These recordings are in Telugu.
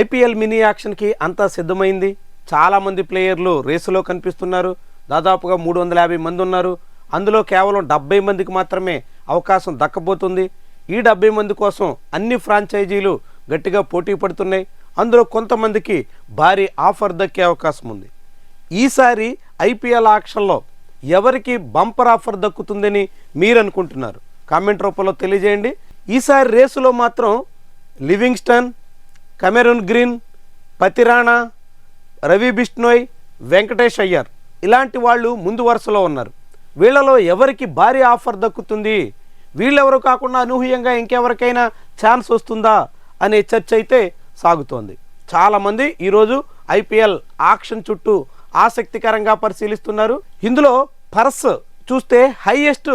ఐపీఎల్ మినీ యాక్షన్కి అంతా సిద్ధమైంది. చాలామంది ప్లేయర్లు రేసులో కనిపిస్తున్నారు. దాదాపుగా మూడు వందల యాభై మంది ఉన్నారు. అందులో కేవలం డెబ్బై మందికి మాత్రమే అవకాశం దక్కబోతుంది. ఈ డెబ్బై మంది కోసం అన్ని ఫ్రాంచైజీలు గట్టిగా పోటీ పడుతున్నాయి. అందులో కొంతమందికి భారీ ఆఫర్ దక్కే అవకాశం ఉంది. ఈసారి ఐపీఎల్ ఆక్షన్లో ఎవరికి బంపర్ ఆఫర్ దక్కుతుందని మీరు అనుకుంటున్నారు కామెంట్ రూపంలో తెలియజేయండి. ఈసారి రేసులో మాత్రం Livingstone Cameron Green Pathirana Ravi Bishnoi Venkatesh Iyer. ఇలాంటి వాళ్ళు ముందు వరుసలో ఉన్నారు. వీళ్ళలో ఎవరికి భారీ ఆఫర్ దక్కుతుంది? వీళ్ళెవరు కాకుండా అనూహ్యంగా ఇంకెవరికైనా ఛాన్స్ వస్తుందా అనే చర్చ అయితే సాగుతోంది. చాలామంది ఈరోజు ఐపీఎల్ ఆక్షన్ చుట్టూ ఆసక్తికరంగా పరిశీలిస్తున్నారు. ఇందులో పర్స్ చూస్తే హైయెస్ట్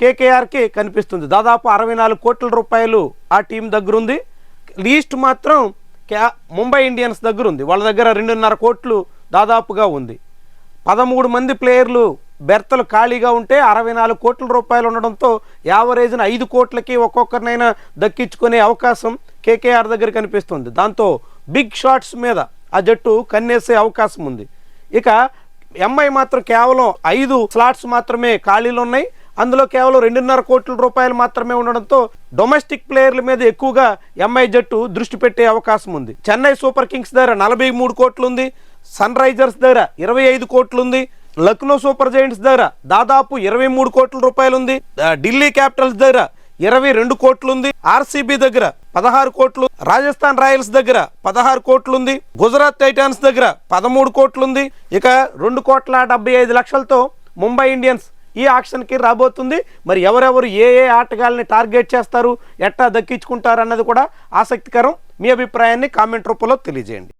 కేకేఆర్కి కనిపిస్తుంది. దాదాపు అరవై నాలుగు కోట్ల రూపాయలు ఆ టీం దగ్గరుంది. లీస్ట్ మాత్రం క్యా ముంబై ఇండియన్స్ దగ్గర ఉంది వాళ్ళ దగ్గర రెండున్నర కోట్లు దాదాపుగా ఉంది. పదమూడు మంది ప్లేయర్లు బెర్తలు ఖాళీగా ఉంటే అరవై నాలుగు కోట్ల రూపాయలు ఉండడంతో యావరేజ్న ఐదు కోట్లకి ఒక్కొక్కరినైనా దక్కించుకునే అవకాశం కేకేఆర్ దగ్గర కనిపిస్తుంది. దాంతో బిగ్ షాట్స్ మీద ఆ జట్టు కన్నేసే అవకాశం ఉంది. ఇక ఎంఐ మాత్రం కేవలం ఐదు స్లాట్స్ మాత్రమే ఖాళీలు ఉన్నాయి అందులో కేవలం రెండున్నర కోట్ల రూపాయలు మాత్రమే ఉండడంతో డొమెస్టిక్ ప్లేయర్ల మీద ఎక్కువగా ఎంఐ జట్టు దృష్టి పెట్టే అవకాశం ఉంది. చెన్నై సూపర్ కింగ్స్ దగ్గర నలభై మూడు కోట్లుంది సన్ రైజర్స్ దగ్గర ఇరవై ఐదు కోట్లుంది లక్నో సూపర్ జైంట్స్ దగ్గర దాదాపు ఇరవై మూడు కోట్ల రూపాయలు ఉంది. ఢిల్లీ క్యాపిటల్స్ దగ్గర ఇరవై రెండు కోట్లుంది ఆర్సీబీ దగ్గర పదహారు కోట్లు. రాజస్థాన్ రాయల్స్ దగ్గర పదహారు కోట్లుంది గుజరాత్ టైటాన్స్ దగ్గర పదమూడు కోట్లుంది ఇక రెండు కోట్ల డెబ్బై ఐదు లక్షలతో ముంబై ఇండియన్స్ ఈ ఆక్షన్కి రాబోతుంది. మరి ఎవరెవరు ఏ ఏ ఆటగాళ్ళని టార్గెట్ చేస్తారు ఎట్టా దక్కించుకుంటారు అన్నది కూడా ఆసక్తికరం. మీ అభిప్రాయాన్ని కామెంట్ రూపంలో తెలియజేయండి.